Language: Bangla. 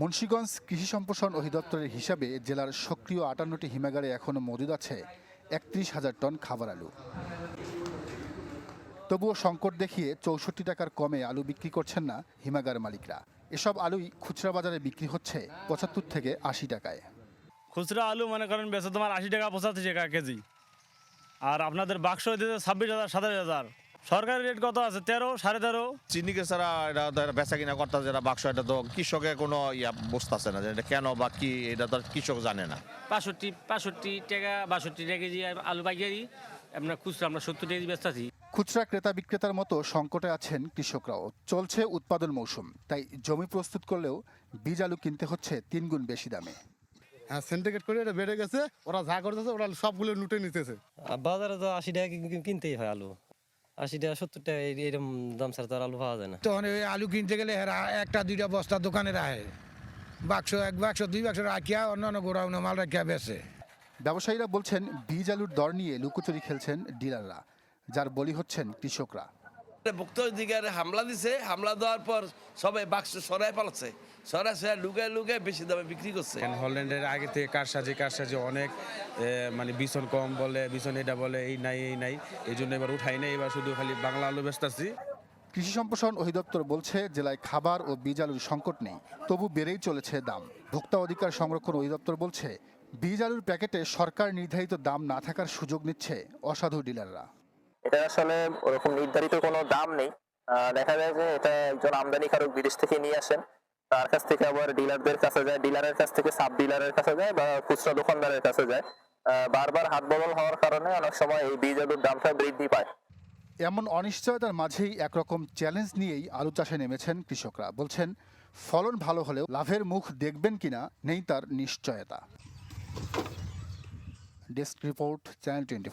মুন্সীগঞ্জ কৃষি সম্প্রসারণ অধিদপ্তরের হিসাবে জেলার সক্রিয় আটান্নটি হিমাগারে এখনও মজুদ আছে একত্রিশ হাজার টন খাবার আলু। তবুও সংকট দেখিয়ে চৌষট্টি টাকার কমে আলু বিক্রি করছেন না হিমাগার মালিকরা। এসব আলুই খুচরা বাজারে বিক্রি হচ্ছে পঁচাত্তর থেকে আশি টাকায়। খুচরা আলু মনে করেন বেচে তোমার আশি টাকা পঁচাশি টাকা কেজি। আর আপনাদের বাক্স দিতে ছাব্বিশ হাজার, সাতাশ হাজার। সরকারি রেট কত আছে? তেরো সাড়ে তেরো? চিনিকে ছাড়া এটা এটা বেচা কিনা করতে যেটা বাক্স এটা তো কৃষকের কোনো ইয়া বুঝতেছে না যে এটা কেন বা কি এটা তো আর কৃষক জানে না। পাঁষট্টি পাঁষট্টি টাকা বাষট্টি টাকা কেজি আর আলু পাইকারি আপনার খুচরা আমরা সত্তর টাকা কেজি বেচতেছি। খুচরা ক্রেতা বিক্রেতার মতো সংকটে আছেন কৃষকরাও। চলছে উৎপাদন মৌসুম তাই জমি প্রস্তুত করলেও বীজ আলু কিনতে হচ্ছে তিন গুণ বেশি দামে। হ্যাঁ সিন্ডিকেট করে এটা বেড়ে গেছে ওরা যা করতেছে ওরা সবগুলো লুটে নিতেছে। আর বাজারে তো আশি টাকা কিনতেই হয় আলু। আশি টাকা সত্তর টাকা এরকম দাম ছাড়া তো আলু পাওয়া যায় না। তখন ওই আলু কিনতে গেলে হেরা একটা দুইটা বস্তা দোকানে রাখে। বাক্স এক বাক্স দুই বাক্স রাখিয়া অন্যান্য গোড়াউনে মাল রাখিয়া বেছে ব্যবসায়ীরা বলছেন বীজ আলুর দর নিয়ে লুকোচুরি খেলছেন ডিলাররা যার বলি হচ্ছেন কৃষকরা। ভুক্ত দিকে হামলা দিছে। হামলা দেওয়ার পর সবাই বাক্স সরাই পালাচ্ছে। সরাই সরাই লুকায় লুকায় বেশি দামে বিক্রি করছে। হল্যান্ডের আগে থেকে কারসাজি কারসাজি অনেক মানে বিছন কম বলে বিছন এটা বলে এই নাই এই নাই। এই জন্য এবার উঠাই নাই এবার শুধু খালি বাংলা আলু বেচতেছি কৃষি সম্প্রসারণ অধিদপ্তর বলছে জেলায় খাবার ও বীজ আলুর সংকট নেই তবু বেড়েই চলেছে দাম। ভোক্তা অধিকার সংরক্ষণ অধিদপ্তর বলছে বীজ আলুর প্যাকেটে সরকার নির্ধারিত দাম না থাকার সুযোগ নিচ্ছে অসাধু ডিলাররা। এটা আসলে ওরকম নির্ধারিত কোনো দাম নেই। দেখা যায় যে এটা একজন আমদানিকারক বিদেশ থেকে নিয়ে আসেন। তার কাছ থেকে আবার ডিলারদের কাছে যায়, ডিলারের কাছ থেকে সাব ডিলারের কাছে যায় বা খুচরা দোকানদারের কাছে যায়। বারবার হাত বদল হওয়ার কারণে অনেক সময় এই বীজ আলুর দামটা বৃদ্ধি পায়। এমন অনিশ্চয়তার মাঝেই একরকম চ্যালেঞ্জ নিয়েই আলু চাষে নেমেছেন কৃষকরা। বলছেন, ফলন ভালো হলেও লাভের মুখ দেখবেন কিনা নেই তার নিশ্চয়তা। Desk report, channel twenty